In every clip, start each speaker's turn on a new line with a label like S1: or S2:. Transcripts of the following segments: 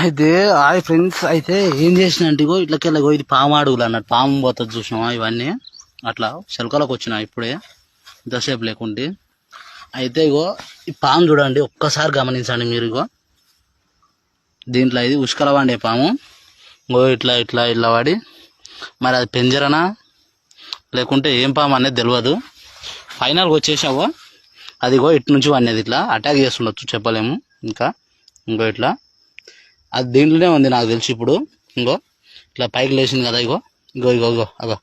S1: అయితే hi friends అయితే ఏం చేసిన అంటే ఇట్లకెళ్ళగో ఇది పాము అడుగులు అన్నట్టు. పాము పోతుంది చూసినావా ఇవన్నీ? అట్లా శిల్కలకు వచ్చిన ఇప్పుడే ఇంతసేపు లేకుంటే. అయితే ఇగో ఈ పాము చూడండి ఒక్కసారి గమనించండి మీరు ఇగో. దీంట్లో ఇది ఉష్కల వండే పాము. ఇగో ఇట్లా ఇట్లా ఇట్లా వాడి మరి అది పెంజరనా? లేకుంటే ఏం పాము అనేది తెలియదు ఫైనల్గా వచ్చేసావో అదిగో ఇటు నుంచి వండేది ఇట్లా. అటాక్ చేస్తుండొచ్చు చెప్పలేము. ఇంకా ఇంకో ఇట్లా. అది దీంట్లోనే ఉంది నాకు తెలిసి ఇప్పుడు. ఇంకో. ఇట్లా పైకి లేచింది కదా ఇగో. ఇగో ఇగో ఇగో అగో.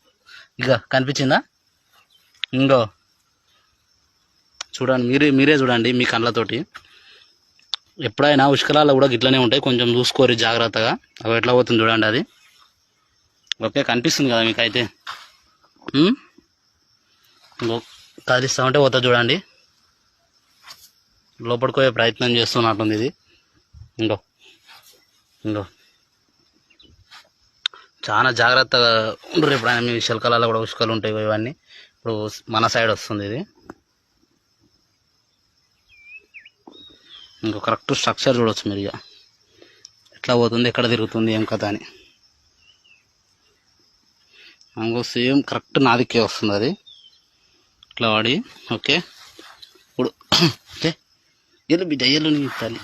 S1: ఇగో కనిపించిందా? ఇంకో. చూడండి మీరే మీరే చూడండి మీ కళ్ళతోటి. ఎప్పుడైనా ఉష్కరాలు కూడా గిట్లనే ఉంటాయి. కొంచెం చూసుకోరు జాగ్రత్తగా. అవి ఎట్లా పోతుంది చూడండి అది. ఓకే కనిపిస్తుంది కదా మీకైతే. అయితే కదిలిస్తా ఉంటే పోతా చూడండి. లోపలికి పోయే ప్రయత్నం చేస్తున్నట్టుంది ఇది. ఇంకో. ఇంకో చాలా జాగ్రత్తగా ఉండరు ఎప్పుడైనా మీ శిల్కలలో కూడా ఉష్కలు ఉంటాయి ఇవన్నీ. ఇప్పుడు మన సైడ్ వస్తుంది ఇది. ఇంకో కరెక్ట్ స్ట్రక్చర్ చూడొచ్చు మీరు ఇక ఎట్లా పోతుంది ఎక్కడ తిరుగుతుంది ఏం కథ అని. ఇంకో సేమ్ కరెక్ట్ నాదికే వస్తుంది అది. ఇట్లా వాడి. ఓకే. ఇప్పుడు ఓకే. ఎల్లు బిడ్డ ఎల్లు నీ తల్లి.